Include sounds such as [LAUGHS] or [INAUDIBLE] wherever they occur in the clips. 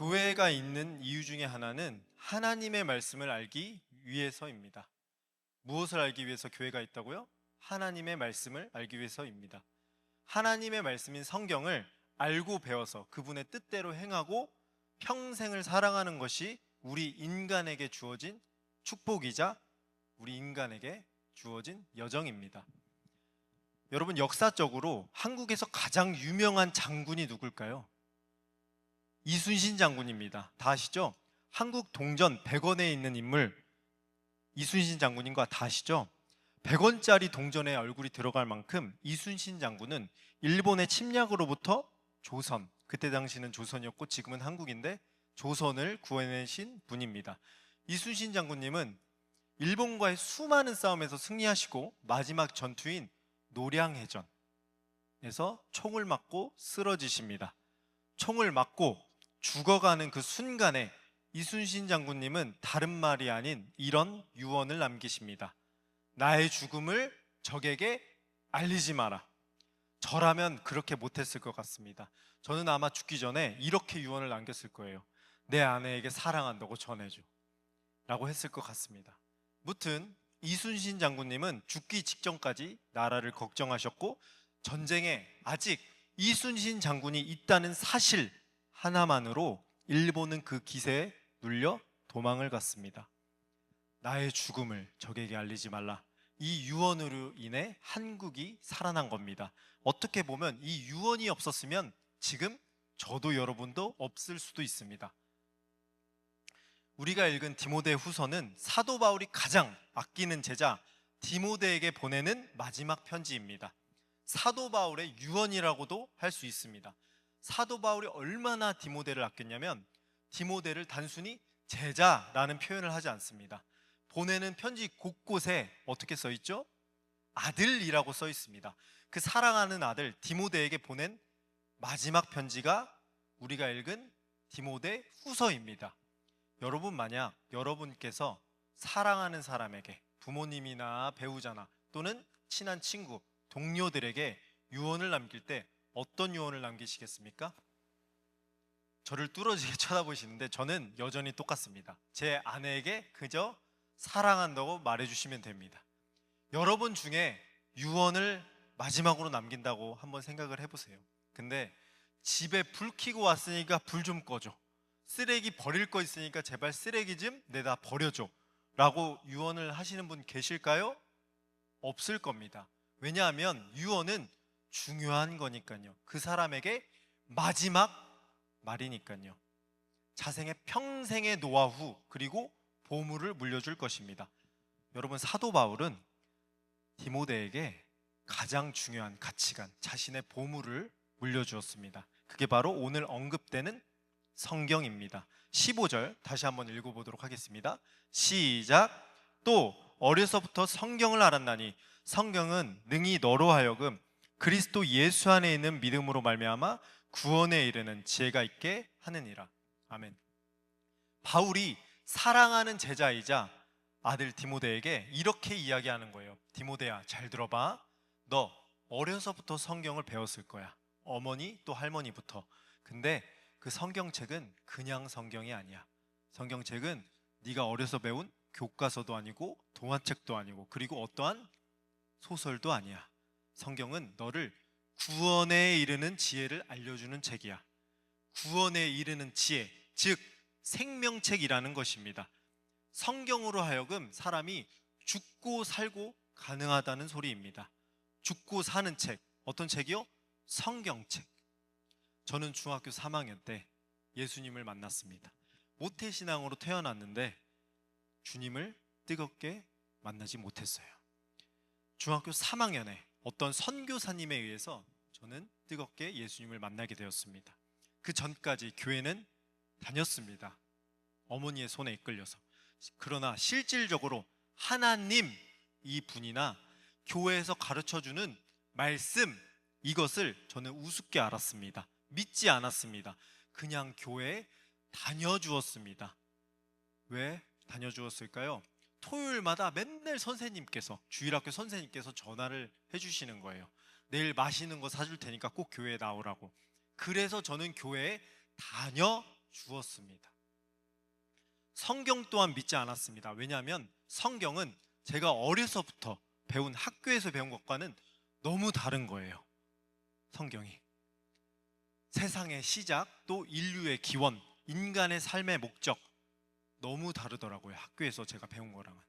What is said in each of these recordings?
교회가 있는 이유 중에 하나는 하나님의 말씀을 알기 위해서입니다. 무엇을 알기 위해서 교회가 있다고요? 하나님의 말씀을 알기 위해서입니다. 하나님의 말씀인 성경을 알고 배워서 그분의 뜻대로 행하고 평생을 사랑하는 것이 우리 인간에게 주어진 축복이자 우리 인간에게 주어진 여정입니다. 여러분 역사적으로 한국에서 가장 유명한 장군이 누굴까요? 이순신 장군입니다. 다 아시죠? 한국 동전 100원에 있는 인물 이순신 장군인 거 다 아시죠? 100원짜리 동전에 얼굴이 들어갈 만큼 이순신 장군은 일본의 침략으로부터 조선, 그때 당시는 조선이었고 지금은 한국인데 조선을 구해내신 분입니다. 이순신 장군님은 일본과의 수많은 싸움에서 승리하시고 마지막 전투인 노량해전에서 총을 맞고 쓰러지십니다. 총을 맞고 죽어가는 그 순간에 이순신 장군님은 다른 말이 아닌 이런 유언을 남기십니다. 나의 죽음을 적에게 알리지 마라. 저라면 그렇게 못했을 것 같습니다. 저는 아마 죽기 전에 이렇게 유언을 남겼을 거예요. 내 아내에게 사랑한다고 전해줘. 라고 했을 것 같습니다. 무튼 이순신 장군님은 죽기 직전까지 나라를 걱정하셨고 전쟁에 아직 이순신 장군이 있다는 사실 하나만으로 일본은 그 기세에 눌려 도망을 갔습니다. 나의 죽음을 적에게 알리지 말라. 이 유언으로 인해 한국이 살아난 겁니다. 어떻게 보면 이 유언이 없었으면 지금 저도 여러분도 없을 수도 있습니다. 우리가 읽은 디모데 후서는 사도 바울이 가장 아끼는 제자 디모데에게 보내는 마지막 편지입니다. 사도 바울의 유언이라고도 할 수 있습니다. 사도 바울이 얼마나 디모데를 아꼈냐면 디모데를 단순히 제자라는 표현을 하지 않습니다. 보내는 편지 곳곳에 어떻게 써 있죠? 아들이라고 써 있습니다. 그 사랑하는 아들 디모데에게 보낸 마지막 편지가 우리가 읽은 디모데 후서입니다. 여러분 만약 여러분께서 사랑하는 사람에게 부모님이나 배우자나 또는 친한 친구, 동료들에게 유언을 남길 때 어떤 유언을 남기시겠습니까? 저를 뚫어지게 [LAUGHS] 쳐다보시는데 저는 여전히 똑같습니다. 제 아내에게 그저 사랑한다고 말해주시면 됩니다. 여러분 중에 유언을 마지막으로 남긴다고 한번 생각을 해보세요. 근데 집에 불 켜고 왔으니까 불 좀 꺼줘. 쓰레기 버릴 거 있으니까 제발 쓰레기 좀 내다 버려줘. 라고 유언을 하시는 분 계실까요? 없을 겁니다. 왜냐하면 유언은 중요한 거니까요. 그 사람에게 마지막 말이니까요. 자생의 평생의 노하우 그리고 보물을 물려줄 것입니다. 여러분 사도 바울은 디모데에게 가장 중요한 가치관, 자신의 보물을 물려주었습니다. 그게 바로 오늘 언급되는 성경입니다. 15절 다시 한번 읽어보도록 하겠습니다. 시작. 또 어려서부터 성경을 알았나니 성경은 능히 너로 하여금 그리스도 예수 안에 있는 믿음으로 말미암아 구원에 이르는 지혜가 있게 하느니라. 아멘. 바울이 사랑하는 제자이자 아들 디모데에게 이렇게 이야기하는 거예요. 디모데야, 잘 들어봐. 너 어려서부터 성경을 배웠을 거야. 어머니 또 할머니부터. 근데 그 성경책은 그냥 성경이 아니야. 성경책은 네가 어려서 배운 교과서도 아니고 동화책도 아니고 그리고 어떠한 소설도 아니야. 성경은 너를 구원에 이르는 지혜를 알려주는 책이야. 구원에 이르는 지혜, 즉 생명책이라는 것입니다. 성경으로 하여금 사람이 죽고 살고 가능하다는 소리입니다. 죽고 사는 책, 어떤 책이요? 성경책. 저는 중학교 3학년 때 예수님을 만났습니다. 모태신앙으로 태어났는데 주님을 뜨겁게 만나지 못했어요. 중학교 3학년에 어떤 선교사님에 의해서 저는 뜨겁게 예수님을 만나게 되었습니다. 그 전까지 교회는 다녔습니다. 어머니의 손에 이끌려서. 그러나 실질적으로 하나님 이 분이나 교회에서 가르쳐 주는 말씀 이것을 저는 우습게 알았습니다. 믿지 않았습니다. 그냥 교회에 다녀 주었습니다. 왜 다녀 주었을까요? 토요일마다 맨날 선생님께서 주일학교 선생님께서 전화를 해주시는 거예요. 내일 맛있는 거 사줄 테니까 꼭 교회에 나오라고. 그래서 저는 교회에 다녀 주었습니다. 성경 또한 믿지 않았습니다. 왜냐하면 성경은 제가 어려서부터 배운 학교에서 배운 것과는 너무 다른 거예요. 성경이. 세상의 시작 또 인류의 기원, 인간의 삶의 목적 너무 다르더라고요. 학교에서 제가 배운 거랑은.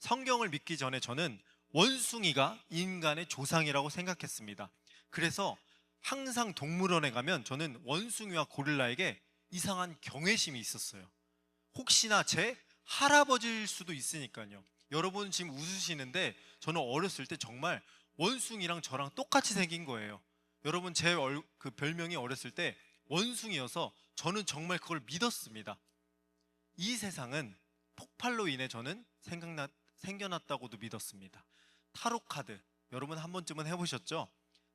성경을 믿기 전에 저는 원숭이가 인간의 조상이라고 생각했습니다. 그래서 항상 동물원에 가면 저는 원숭이와 고릴라에게 이상한 경외심이 있었어요. 혹시나 제 할아버지일 수도 있으니까요. 여러분 지금 웃으시는데 저는 어렸을 때 정말 원숭이랑 저랑 똑같이 생긴 거예요. 여러분 제 그 별명이 어렸을 때 원숭이여서 저는 정말 그걸 믿었습니다. 이 세상은 폭발로 인해 저는 생각나, 생겨났다고도 믿었습니다. 타로 카드 여러분 한 번쯤은 해보셨죠?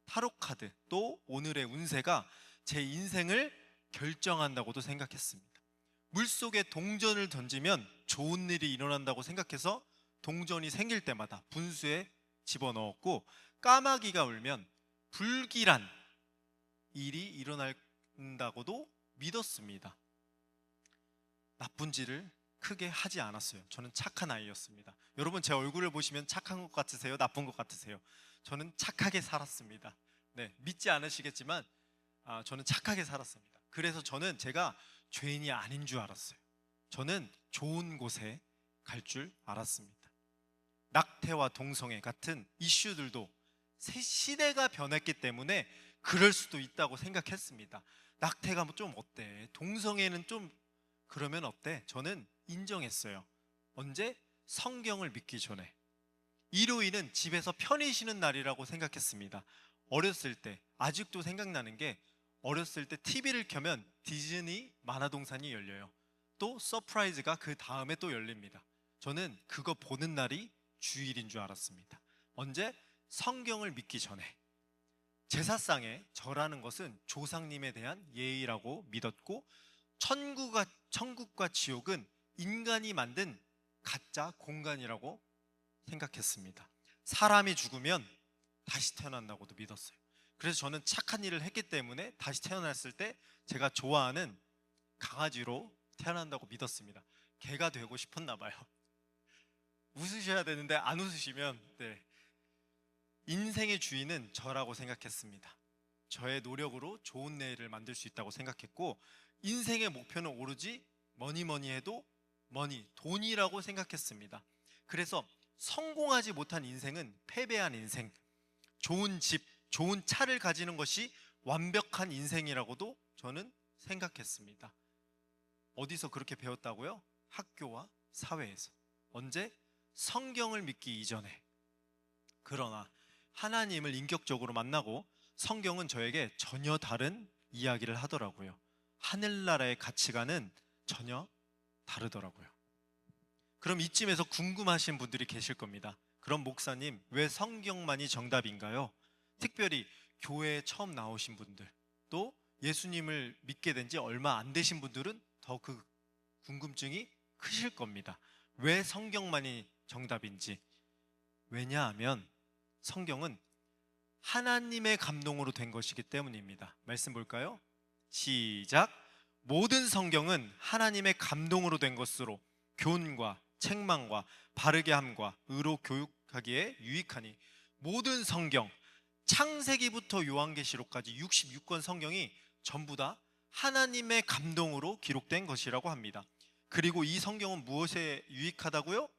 타로 카드 또 오늘의 운세가 제 인생을 결정한다고도 생각했습니다. 물 속에 동전을 던지면 좋은 일이 일어난다고 생각해서 동전이 생길 때마다 분수에 집어넣었고 까마귀가 울면 불길한 일이 일어난다고도 믿었습니다. 나쁜 짓을 크게 하지 않았어요. 저는 착한 아이였습니다. 여러분 제 얼굴을 보시면 착한 것 같으세요? 나쁜 것 같으세요? 저는 착하게 살았습니다. 네, 믿지 않으시겠지만 아, 저는 착하게 살았습니다. 그래서 저는 제가 죄인이 아닌 줄 알았어요. 저는 좋은 곳에 갈 줄 알았습니다. 낙태와 동성애 같은 이슈들도 새 시대가 변했기 때문에 그럴 수도 있다고 생각했습니다. 낙태가 뭐 좀 어때? 동성애는 좀 그러면 어때? 저는 인정했어요. 언제? 성경을 믿기 전에. 일요일은 집에서 편히 쉬는 날이라고 생각했습니다. 어렸을 때, 아직도 생각나는 게 어렸을 때 TV를 켜면 디즈니 만화동산이 열려요. 또 서프라이즈가 그 다음에 또 열립니다. 저는 그거 보는 날이 주일인 줄 알았습니다. 언제? 성경을 믿기 전에. 제사상에 절하는 것은 조상님에 대한 예의라고 믿었고 천국과, 천국과 지옥은 인간이 만든 가짜 공간이라고 생각했습니다. 사람이 죽으면 다시 태어난다고도 믿었어요. 그래서 저는 착한 일을 했기 때문에 다시 태어났을 때 제가 좋아하는 강아지로 태어난다고 믿었습니다. 개가 되고 싶었나 봐요. [LAUGHS] 웃으셔야 되는데 안 웃으시면 네. 인생의 주인은 저라고 생각했습니다. 저의 노력으로 좋은 내일을 만들 수 있다고 생각했고 인생의 목표는 오로지 뭐니 뭐니 해도 머니, 돈이라고 생각했습니다. 그래서 성공하지 못한 인생은 패배한 인생, 좋은 집, 좋은 차를 가지는 것이 완벽한 인생이라고도 저는 생각했습니다. 어디서 그렇게 배웠다고요? 학교와 사회에서. 언제? 성경을 믿기 이전에. 그러나 하나님을 인격적으로 만나고 성경은 저에게 전혀 다른 이야기를 하더라고요. 하늘나라의 가치관은 전혀 다르더라고요. 그럼 이쯤에서 궁금하신 분들이 계실 겁니다. 그럼 목사님, 왜 성경만이 정답인가요? 특별히 교회에 처음 나오신 분들, 또 예수님을 믿게 된 지 얼마 안 되신 분들은 더 그 궁금증이 크실 겁니다. 왜 성경만이 정답인지. 왜냐하면 성경은 하나님의 감동으로 된 것이기 때문입니다. 말씀 볼까요? 시작. 모든 성경은 하나님의 감동으로 된 것으로 교훈과 책망과 바르게 함과 의로 교육하기에 유익하니 모든 성경 창세기부터 요한계시록까지 66권 성경이 전부 다 하나님의 감동으로 기록된 것이라고 합니다. 그리고 이 성경은 무엇에 유익하다고요?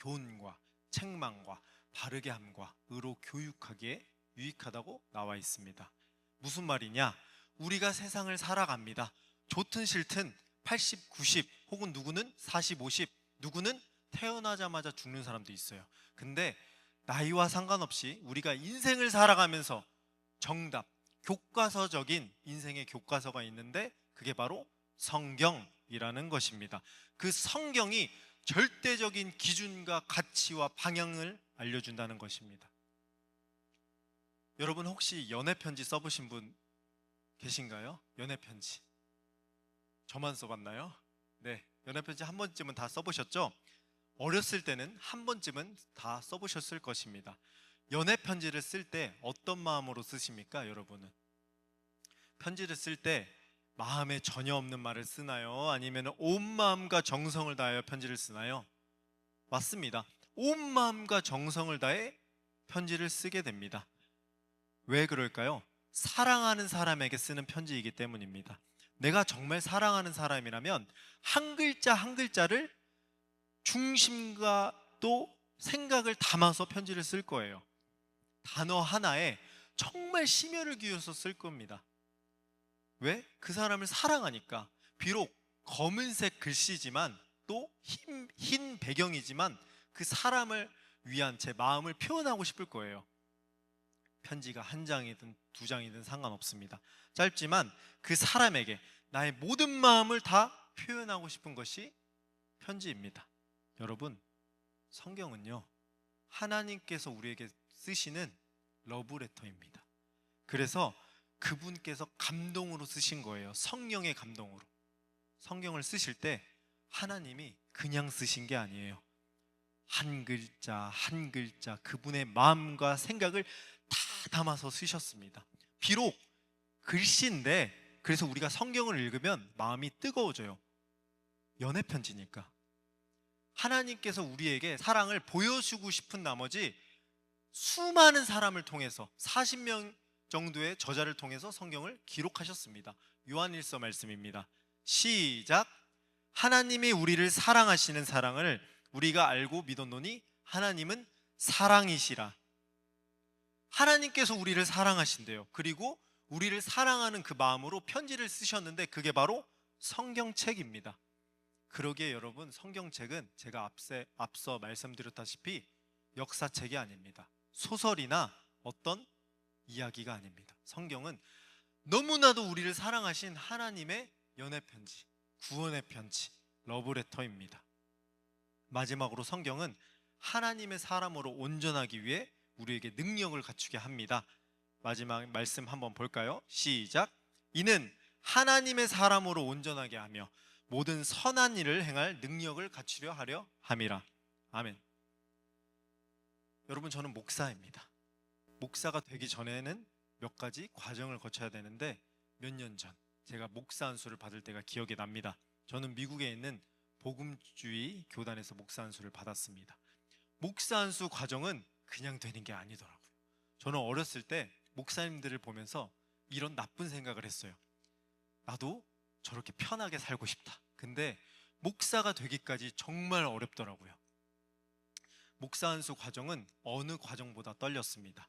교훈과 책망과 바르게 함과 의로 교육하기에 유익하다고 나와 있습니다. 무슨 말이냐? 우리가 세상을 살아갑니다. 좋든 싫든 80, 90 혹은 누구는 40, 50 누구는 태어나자마자 죽는 사람도 있어요. 근데 나이와 상관없이 우리가 인생을 살아가면서 정답, 교과서적인 인생의 교과서가 있는데 그게 바로 성경이라는 것입니다. 그 성경이 절대적인 기준과 가치와 방향을 알려준다는 것입니다. 여러분 혹시 연애 편지 써보신 분 계신가요? 연애 편지. 저만 써봤나요? 네, 연애 편지 한 번쯤은 다 써보셨죠? 어렸을 때는 한 번쯤은 다 써보셨을 것입니다. 연애 편지를 쓸 때 어떤 마음으로 쓰십니까, 여러분은? 편지를 쓸 때 마음에 전혀 없는 말을 쓰나요? 아니면 온 마음과 정성을 다하여 편지를 쓰나요? 맞습니다. 온 마음과 정성을 다해 편지를 쓰게 됩니다. 왜 그럴까요? 사랑하는 사람에게 쓰는 편지이기 때문입니다. 내가 정말 사랑하는 사람이라면 한 글자 한 글자를 중심과 또 생각을 담아서 편지를 쓸 거예요. 단어 하나에 정말 심혈을 기울여서 쓸 겁니다. 왜? 그 사람을 사랑하니까. 비록 검은색 글씨지만 또 흰, 흰 배경이지만 그 사람을 위한 제 마음을 표현하고 싶을 거예요. 편지가 한 장이든 두 장이든 상관없습니다. 짧지만 그 사람에게 나의 모든 마음을 다 표현하고 싶은 것이 편지입니다. 여러분, 성경은요, 하나님께서 우리에게 쓰시는 러브레터입니다. 그래서 그분께서 감동으로 쓰신 거예요. 성령의 감동으로. 성경을 쓰실 때 하나님이 그냥 쓰신 게 아니에요. 한 글자, 한 글자, 그분의 마음과 생각을 다 담아서 쓰셨습니다. 비록 글씨인데, 그래서 우리가 성경을 읽으면 마음이 뜨거워져요. 연애 편지니까. 하나님께서 우리에게 사랑을 보여주고 싶은 나머지 수많은 사람을 통해서 40명 정도의 저자를 통해서 성경을 기록하셨습니다. 요한일서 말씀입니다. 시작. 하나님이 우리를 사랑하시는 사랑을 우리가 알고 믿었노니 하나님은 사랑이시라. 하나님께서 우리를 사랑하신대요. 그리고 우리를 사랑하는 그 마음으로 편지를 쓰셨는데 그게 바로 성경책입니다. 그러기에 여러분 성경책은 제가 앞세, 앞서 말씀드렸다시피 역사책이 아닙니다. 소설이나 어떤 이야기가 아닙니다. 성경은 너무나도 우리를 사랑하신 하나님의 연애 편지, 구원의 편지, 러브레터입니다. 마지막으로 성경은 하나님의 사람으로 온전하기 위해 우리에게 능력을 갖추게 합니다. 마지막 말씀 한번 볼까요? 시작. 이는 하나님의 사람으로 온전하게 하며 모든 선한 일을 행할 능력을 갖추려 하려 함이라. 아멘. 여러분 저는 목사입니다. 목사가 되기 전에는 몇 가지 과정을 거쳐야 되는데 몇 년 전 제가 목사 안수를 받을 때가 기억이 납니다. 저는 미국에 있는 복음주의 교단에서 목사 안수를 받았습니다. 목사 안수 과정은 그냥 되는 게 아니더라고요. 저는 어렸을 때 목사님들을 보면서 이런 나쁜 생각을 했어요. 나도 저렇게 편하게 살고 싶다. 근데 목사가 되기까지 정말 어렵더라고요. 목사 안수 과정은 어느 과정보다 떨렸습니다.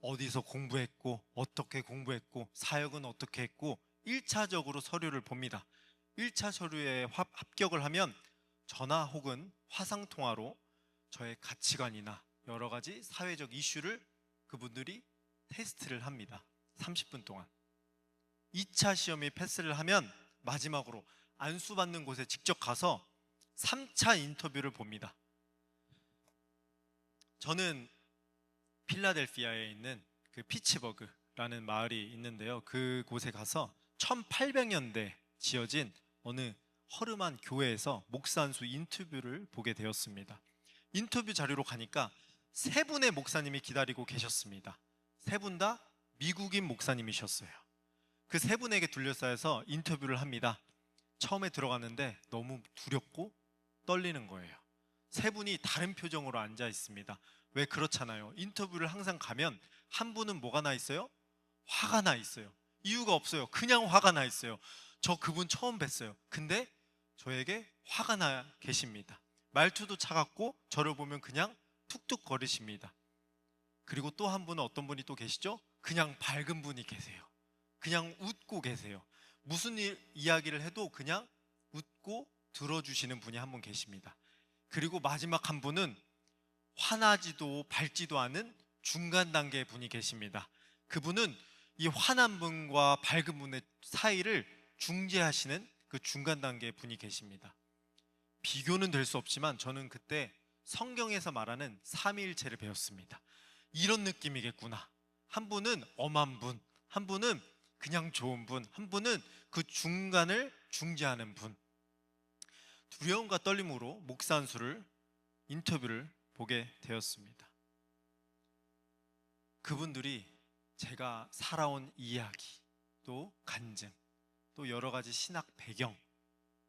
어디서 공부했고, 어떻게 공부했고, 사역은 어떻게 했고, 1차적으로 서류를 봅니다. 1차 서류에 합, 합격을 하면 전화 혹은 화상 통화로 저의 가치관이나 여러 가지 사회적 이슈를 그분들이 테스트를 합니다. 30분 동안. 2차 시험에 패스를 하면 마지막으로 안수받는 곳에 직접 가서 3차 인터뷰를 봅니다. 저는 필라델피아에 있는 그 피츠버그라는 마을이 있는데요. 그곳에 가서 1800년대 지어진 어느 허름한 교회에서 목사 안수 인터뷰를 보게 되었습니다. 인터뷰 자료로 가니까 세 분의 목사님이 기다리고 계셨습니다. 세 분 다 미국인 목사님이셨어요. 그 세 분에게 둘러싸여서 인터뷰를 합니다. 처음에 들어갔는데 너무 두렵고 떨리는 거예요. 세 분이 다른 표정으로 앉아 있습니다. 왜 그렇잖아요. 인터뷰를 항상 가면 한 분은 뭐가 나 있어요? 화가 나 있어요. 이유가 없어요. 그냥 화가 나 있어요. 저 그분 처음 뵀어요. 근데 저에게 화가 나 계십니다. 말투도 차갑고 저를 보면 그냥 툭툭 거리십니다. 그리고 또 한 분은 어떤 분이 또 계시죠? 그냥 밝은 분이 계세요. 그냥 웃고 계세요. 무슨 일, 이야기를 해도 그냥 웃고 들어주시는 분이 한 분 계십니다. 그리고 마지막 한 분은 화나지도 밝지도 않은 중간 단계의 분이 계십니다. 그분은 이 화난 분과 밝은 분의 사이를 중재하시는 그 중간 단계의 분이 계십니다. 비교는 될 수 없지만 저는 그때 성경에서 말하는 삼위일체를 배웠습니다. 이런 느낌이겠구나. 한 분은 엄한 분, 한 분은 그냥 좋은 분, 한 분은 그 중간을 중재하는 분. 두려움과 떨림으로 목사 한 수를 인터뷰를 보게 되었습니다. 그분들이 제가 살아온 이야기, 또 간증, 또 여러 가지 신학 배경,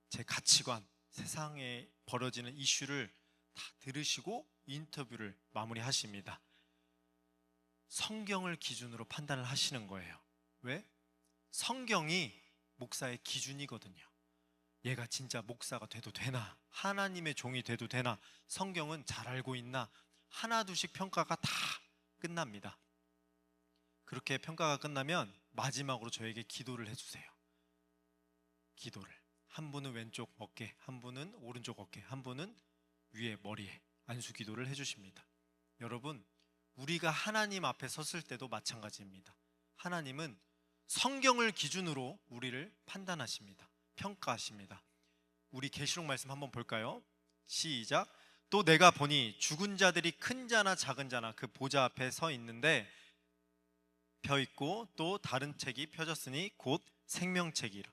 제 가치관, 세상에 벌어지는 이슈를 다 들으시고 인터뷰를 마무리하십니다. 성경을 기준으로 판단을 하시는 거예요. 왜? 성경이 목사의 기준이거든요. 얘가 진짜 목사가 돼도 되나? 하나님의 종이 돼도 되나? 성경은 잘 알고 있나? 하나둘씩 평가가 다 끝납니다. 그렇게 평가가 끝나면 마지막으로 저에게 기도를 해주세요. 기도를. 한 분은 왼쪽 어깨, 한 분은 오른쪽 어깨, 한 분은 위에 머리에 안수 기도를 해주십니다. 여러분, 우리가 하나님 앞에 섰을 때도 마찬가지입니다. 하나님은 성경을 기준으로 우리를 판단하십니다. 평가하십니다. 우리 계시록 말씀 한번 볼까요? 시작. 또 내가 보니 죽은 자들이 큰 자나 작은 자나 그 보좌 앞에 서 있는데 펴 있고 또 다른 책이 펴졌으니 곧 생명책이라.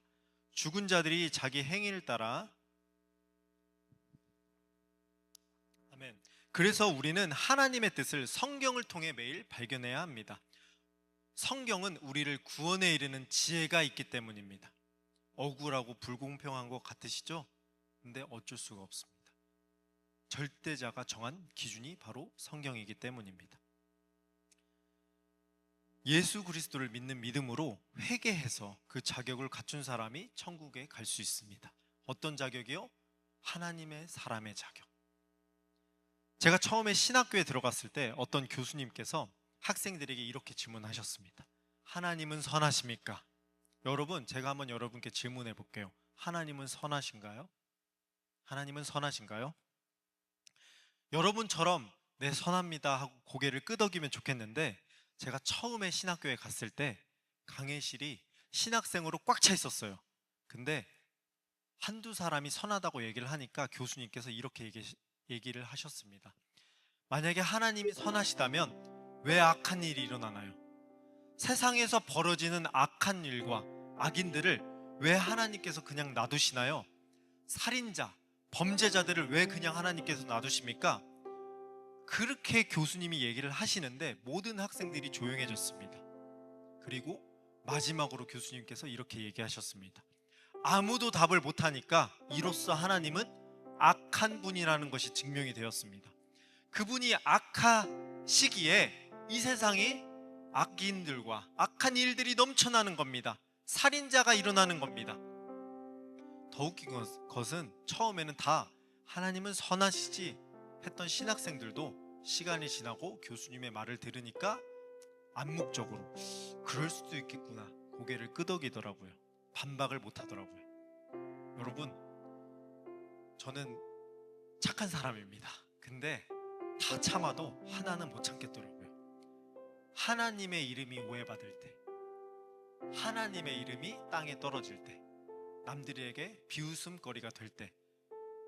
죽은 자들이 자기 행위를 따라 아멘. 그래서 우리는 하나님의 뜻을 성경을 통해 매일 발견해야 합니다. 성경은 우리를 구원에 이르는 지혜가 있기 때문입니다. 억울하고 불공평한 것 같으시죠? 근데 어쩔 수가 없습니다. 절대자가 정한 기준이 바로 성경이기 때문입니다. 예수 그리스도를 믿는 믿음으로 회개해서 그 자격을 갖춘 사람이 천국에 갈 수 있습니다. 어떤 자격이요? 하나님의 사람의 자격. 제가 처음에 신학교에 들어갔을 때 어떤 교수님께서 학생들에게 이렇게 질문하셨습니다. 하나님은 선하십니까? 여러분, 제가 한번 여러분께 질문해 볼게요. 하나님은 선하신가요? 하나님은 선하신가요? 여러분처럼 네, 선합니다 하고 고개를 끄덕이면 좋겠는데 제가 처음에 신학교에 갔을 때 강의실이 신학생으로 꽉 차 있었어요. 근데 한두 사람이 선하다고 얘기를 하니까 교수님께서 이렇게 얘기, 얘기를 하셨습니다. 만약에 하나님이 선하시다면 왜 악한 일이 일어나나요? 세상에서 벌어지는 악한 일과 악인들을 왜 하나님께서 그냥 놔두시나요? 살인자, 범죄자들을 왜 그냥 하나님께서 놔두십니까? 그렇게 교수님이 얘기를 하시는데 모든 학생들이 조용해졌습니다. 그리고 마지막으로 교수님께서 이렇게 얘기하셨습니다. 아무도 답을 못하니까 이로써 하나님은 악한 분이라는 것이 증명이 되었습니다. 그분이 악하시기에 이 세상이 악인들과 악한 일들이 넘쳐나는 겁니다. 살인자가 일어나는 겁니다. 더 웃긴 것- 것은 처음에는 다 하나님은 선하시지 했던 신학생들도 시간이 지나고 교수님의 말을 들으니까 암묵적으로 그럴 수도 있겠구나 고개를 끄덕이더라고요. 반박을 못 하더라고요. 여러분, 저는 착한 사람입니다. 근데 다 참아도 하나는 못 참겠더라고요. 하나님의 이름이 오해받을 때, 하나님의 이름이 땅에 떨어질 때, 남들에게 비웃음거리가 될 때,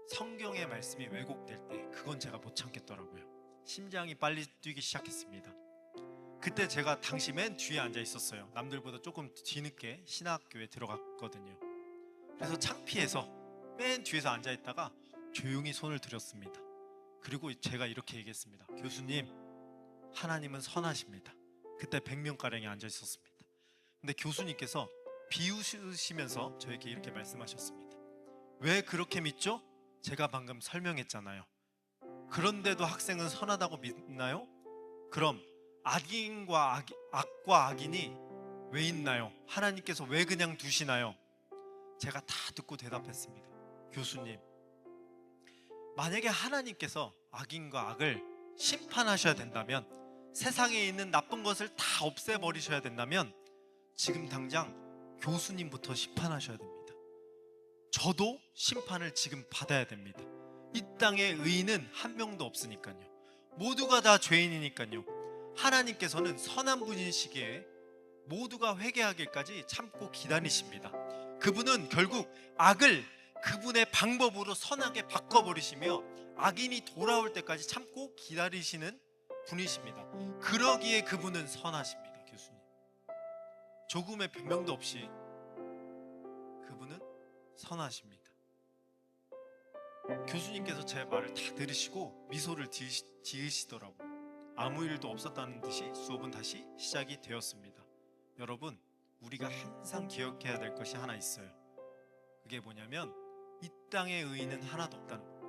성경의 말씀이 왜곡될 때, 그건 제가 못 참겠더라고요. 심장이 빨리 뛰기 시작했습니다. 그때 제가 당시 맨 뒤에 앉아 있었어요. 남들보다 조금 뒤늦게 신학교에 들어갔거든요. 그래서 창피해서 맨 뒤에서 앉아 있다가 조용히 손을 들었습니다. 그리고 제가 이렇게 얘기했습니다. 교수님, 하나님은 선하십니다. 그때 100명 가량이 앉아 있었습니다. 근데 교수님께서 비웃으시면서 저에게 이렇게 말씀하셨습니다. 왜 그렇게 믿죠? 제가 방금 설명했잖아요. 그런데도 학생은 선하다고 믿나요? 그럼 악인과 악, 악과 악인이 왜 있나요? 하나님께서 왜 그냥 두시나요? 제가 다 듣고 대답했습니다. 교수님, 만약에 하나님께서 악인과 악을 심판하셔야 된다면 세상에 있는 나쁜 것을 다 없애버리셔야 된다면 지금 당장 교수님부터 심판하셔야 됩니다. 저도 심판을 지금 받아야 됩니다. 이 땅에 의인은 한 명도 없으니까요. 모두가 다 죄인이니까요. 하나님께서는 선한 분이시기에 모두가 회개하길까지 참고 기다리십니다. 그분은 결국 악을 그분의 방법으로 선하게 바꿔버리시며 악인이 돌아올 때까지 참고 기다리시는 분이십니다. 그러기에 그분은 선하십니다, 교수님. 조금의 변명도 없이 그분은 선하십니다. 교수님께서 제 말을 다 들으시고 미소를 지으시, 지으시더라고요. 아무 일도 없었다는 듯이 수업은 다시 시작이 되었습니다. 여러분, 우리가 항상 기억해야 될 것이 하나 있어요. 그게 뭐냐면 이 땅에 의인은 하나도 없다는 겁니다.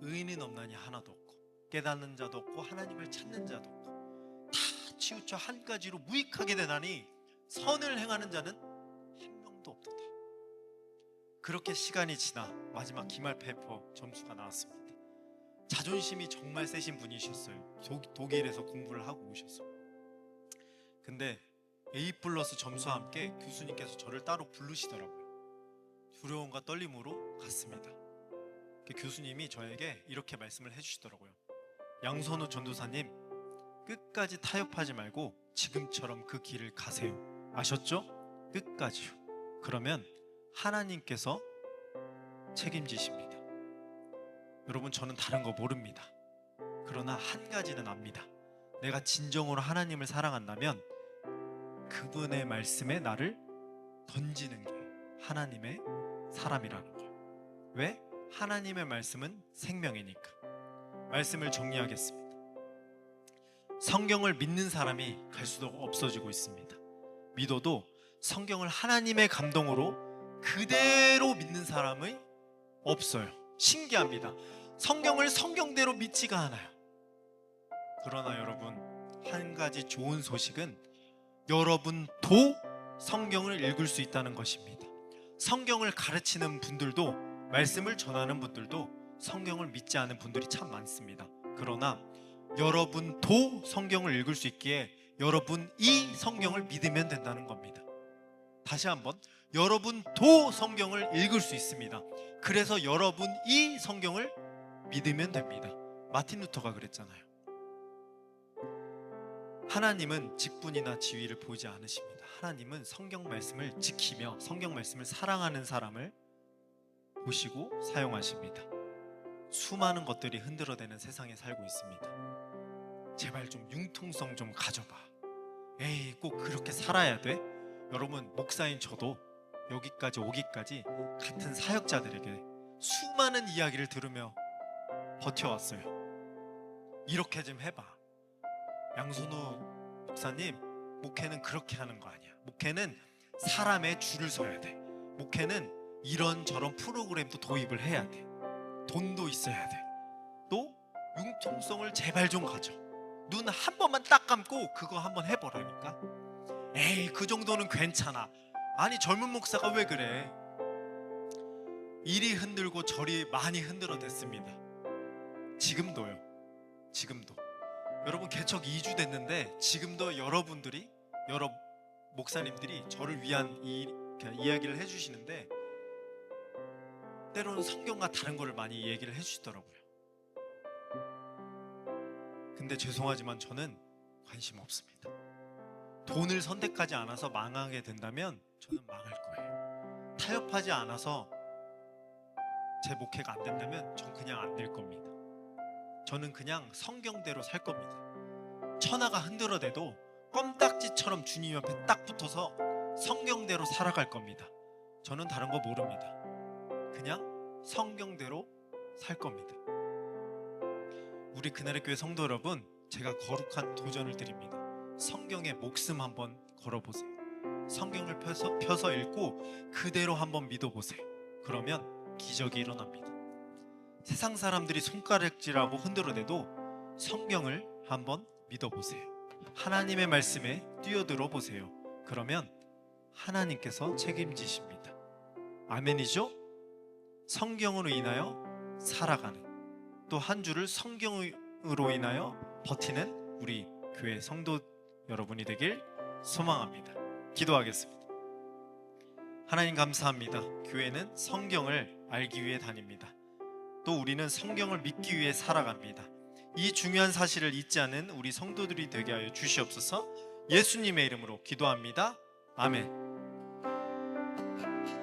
의인은 없나니 하나도 없고 깨닫는 자도 없고 하나님을 찾는 자도 없고 다 치우쳐 한 가지로 무익하게 되나니 선을 행하는 자는 한 명도 없도다. 그렇게 시간이 지나 마지막 기말 페이퍼 점수가 나왔습니다. 자존심이 정말 세신 분이셨어요. 독, 독일에서 공부를 하고 오셨어요. 근데 A 플러스 점수와 함께 교수님께서 저를 따로 부르시더라고요. 두려움과 떨림으로 갔습니다. 그 교수님이 저에게 이렇게 말씀을 해주시더라고요. 양선우 전도사님, 끝까지 타협하지 말고 지금처럼 그 길을 가세요. 아셨죠? 끝까지요. 그러면 하나님께서 책임지십니다. 여러분, 저는 다른 거 모릅니다. 그러나 한 가지는 압니다. 내가 진정으로 하나님을 사랑한다면 그분의 말씀에 나를 던지는 게 하나님의 사람이라는 거예요. 왜? 하나님의 말씀은 생명이니까. 말씀을 정리하겠습니다. 성경을 믿는 사람이 갈수록 없어지고 있습니다. 믿어도 성경을 하나님의 감동으로 그대로 믿는 사람이 없어요. 신기합니다. 성경을 성경대로 믿지가 않아요. 그러나 여러분, 한 가지 좋은 소식은 여러분도 성경을 읽을 수 있다는 것입니다. 성경을 가르치는 분들도 말씀을 전하는 분들도 성경을 믿지 않은 분들이 참 많습니다. 그러나 여러분도 성경을 읽을 수 있기에 여러분이 성경을 믿으면 된다는 겁니다. 다시 한번 여러분도 성경을 읽을 수 있습니다. 그래서 여러분이 성경을 믿으면 됩니다. 마틴 루터가 그랬잖아요. 하나님은 직분이나 지위를 보지 않으십니다. 하나님은 성경 말씀을 지키며 성경 말씀을 사랑하는 사람을 보시고 사용하십니다. 수많은 것들이 흔들어대는 세상에 살고 있습니다. 제발 좀 융통성 좀 가져봐. 에이, 꼭 그렇게 살아야 돼? 여러분, 목사인 저도 여기까지 오기까지 같은 사역자들에게 수많은 이야기를 들으며 버텨왔어요. 이렇게 좀 해봐. 양순우 목사님, 목회는 그렇게 하는 거 아니야. 목회는 사람의 줄을 서야 돼. 목회는 이런 저런 프로그램도 도입을 해야 돼. 돈도 있어야 돼. 또 융통성을 제발 좀 가져. 눈 한 번만 딱 감고 그거 한번 해보라니까. 에이 그 정도는 괜찮아. 아니 젊은 목사가 왜 그래? 이리 흔들고 저리 많이 흔들어 댔습니다. 지금도요. 지금도. 여러분 개척 2주 됐는데 지금도 여러분들이 여러 목사님들이 저를 위한 이 이렇게 이야기를 해주시는데 때로는 성경과 다른 거를 많이 얘기를 해주시더라고요. 근데 죄송하지만 저는 관심 없습니다. 돈을 선택하지 않아서 망하게 된다면 저는 망할 거예요. 타협하지 않아서 제 목회가 안 된다면 전 그냥 안 될 겁니다. 저는 그냥 성경대로 살 겁니다. 천하가 흔들어대도 껌딱지처럼 주님 옆에 딱 붙어서 성경대로 살아갈 겁니다. 저는 다른 거 모릅니다. 그냥 성경대로 살 겁니다. 우리 그날의 교회 성도 여러분, 제가 거룩한 도전을 드립니다. 성경에 목숨 한번 걸어보세요. 성경을 펴서, 펴서 읽고 그대로 한번 믿어보세요. 그러면 기적이 일어납니다. 세상 사람들이 손가락질하고 흔들어대도 성경을 한번 믿어보세요. 하나님의 말씀에 뛰어들어 보세요. 그러면 하나님께서 책임지십니다. 아멘이죠? 성경으로 인하여 살아가는 또 한 주를 성경으로 인하여 버티는 우리 교회 성도 여러분이 되길 소망합니다. 기도하겠습니다. 하나님 감사합니다. 교회는 성경을 알기 위해 다닙니다. 또 우리는 성경을 믿기 위해 살아갑니다. 이 중요한 사실을 잊지 않은 우리 성도들이 되게 하여 주시옵소서. 예수님의 이름으로 기도합니다. 아멘.